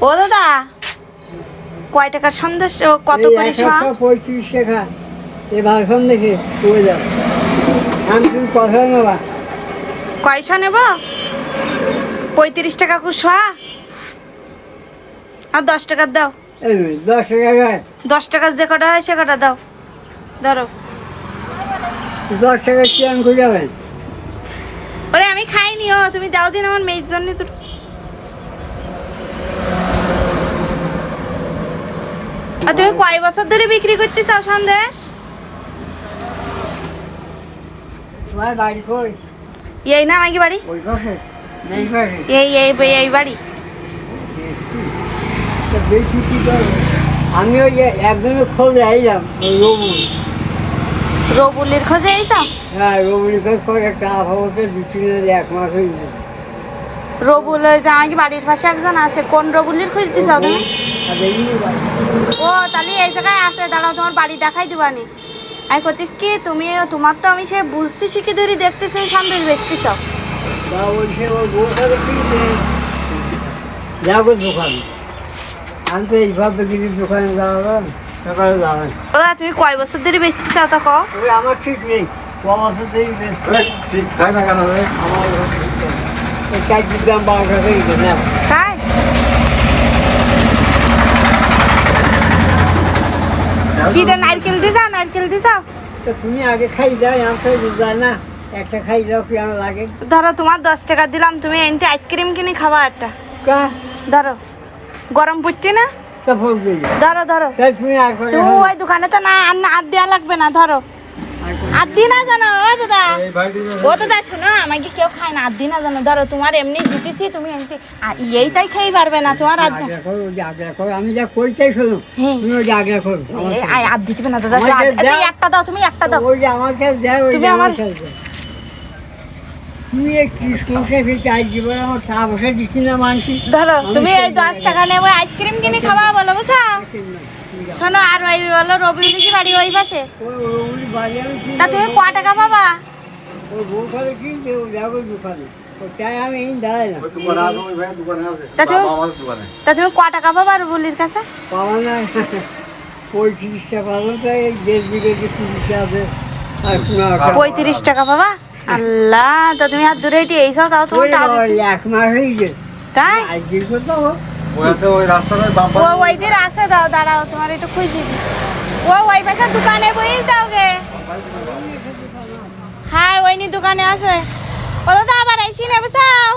ও দাদা কয় টাকার সন্দেশ ও কত করে পঁয়ত্রিশ টাকা। এবার সন্দেশে চলে যাও। আমি তুমি কথা নেবা। কয়শো নেব? পঁয়ত্রিশ টাকা করে শোয়া আর দশ টাকার দাও। দশ টাকা দশ টাকার যে কটা হয় সে কটা দাও। ধরো। দশ টাকা কি আমি করে যাবেন ওরে আমি খাইনি ও তুমি দাও দিন আমার মেয়ের জন্য তো তুমি কয় বছর ধরে বিক্রি করতে চাও সন্দেশ? তোমার বাড়ি কই? এই না আমাকে বাড়ি? ওই পাশে এই পাশে। এই এই এই বাড়ি। বেশি কি আমি ওই একজনের খোঁজে আইলাম ওই রবুল। রবুলির খোঁজে এইসব হ্যাঁ রবুলের খোঁজ করে একটা আবহাওয়াতে দু তিন এক মাস হয়ে গেছে রবুল ওই যে আমাকে বাড়ির পাশে একজন আছে কোন রবুলির খোঁজ দিছ তুমি? ও তাহলে এই জায়গায় আছে দাঁড়াও তোমার বাড়ি দেখাই দিবানি আমি। করতিস কি তুমি তোমার তো আমি সে বুঝতে শিখে ধরি দেখতেছি ওই সন্দেশ বেচতেছ কি যাব দোকানে। আমি তো এইভাবে কিছু দোকানে যাওয়া সকালে যাবেন ও দাদা, তুমি কয় বছর ধরে বেচতে চাও তা কও। আমার ঠিক নেই ক বছর বেশ ঠিক তাই না কেন আমার এই দাম বারো টাকা গেছে না তাই কি দে নারকেল দিছা নারকেল দিছা? তো তুমি আগে খাই দাও আমার তো যায় না। একটা খাই দাও কি আমার লাগে? ধরো তোমার দশ টাকা দিলাম তুমি এনতে আইসক্রিম কিনে খাবা একটা। কা? ধরো গরম পড়ছে না? ধরো ধরো। তুমি ওই দোকানে তো না আর না আর দেওয়া লাগবে না ধরো। আর না জানো ও দাদা ও দাদা শোনো আমাকে কেউ খায় না। আর দিন না জানো ধরো তোমার এমনি দিতেছি তুমি এমনি আর এই তাই খেয়ে পারবে না তোমার করো আমি যা করতেই শোনো তুমি ওই যে করো। আমার এই, আয়, না দাদা আমাকে আর- দাও। এই একটা দাও তুমি একটা দাও। তুমি আমার ধরো তুমি এই দশ টাকা নেব আইসক্রিম কিনে খাওয়া বলো শোনো আর ওই বলো রবি কি বাড়ি ওই পাশে? তা তুমি ক টাকা পাবা? তা তুমি- ক টাকা পাবা কাছে? পাওয়া না। পনেরো টাকা পঁয়ত্রিশ টাকা পাবা? আল্লাহ তা তুমি আর দূরে এটি এইসব তাও তোমার এক মাস হয়ে গেছে। তাই? ও ওই আছে দাও দাঁড়াও তোমার একটু খুঁজি ও ওই পাশে দোকানে বই দাও গে। হ্যাঁ ওই নি দোকানে আছে। ও দাদা আবার আইসি নেবে চাও